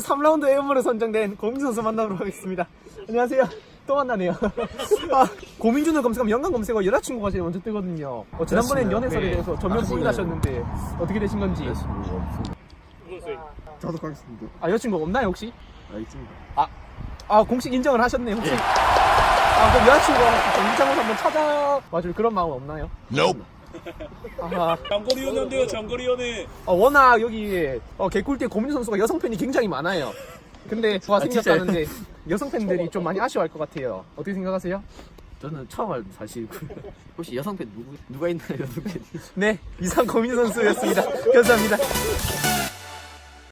3라운드 A음으로 선정된 고민준 선수 만나보러 가겠습니다. 안녕하세요. 또 만나네요. 아, 고민준을 검색하면 연관 검색어 여자친구가 제일 먼저 뜨거든요. 어, 지난번엔? 연애설에 네. 대해서 전면 아, 부인하셨는데 어떻게 되신 건지. 저도 가겠습니다. 아, 여자친구 없나요, 혹시? 알겠습니다. 아, 공식 인정을 하셨네, 혹시? 아, 그럼 여자친구가 정기장을 한번 찾아와 줄 그런 마음 없나요? 아, 장거리 연애인데요, 장거리 연애. 어, 워낙 여기 어, 개꿀띠 고민준 선수가 여성 팬이 굉장히 많아요. 근데 좋아 생겼다는데 여성 팬들이 좀 많이 아쉬워할 것 같아요. 어떻게 생각하세요? 저는 처음 알 사실 혹시 여성 팬 누구 누가 있나요 여성 팬? 네, 이상 고민 선수였습니다. 감사합니다.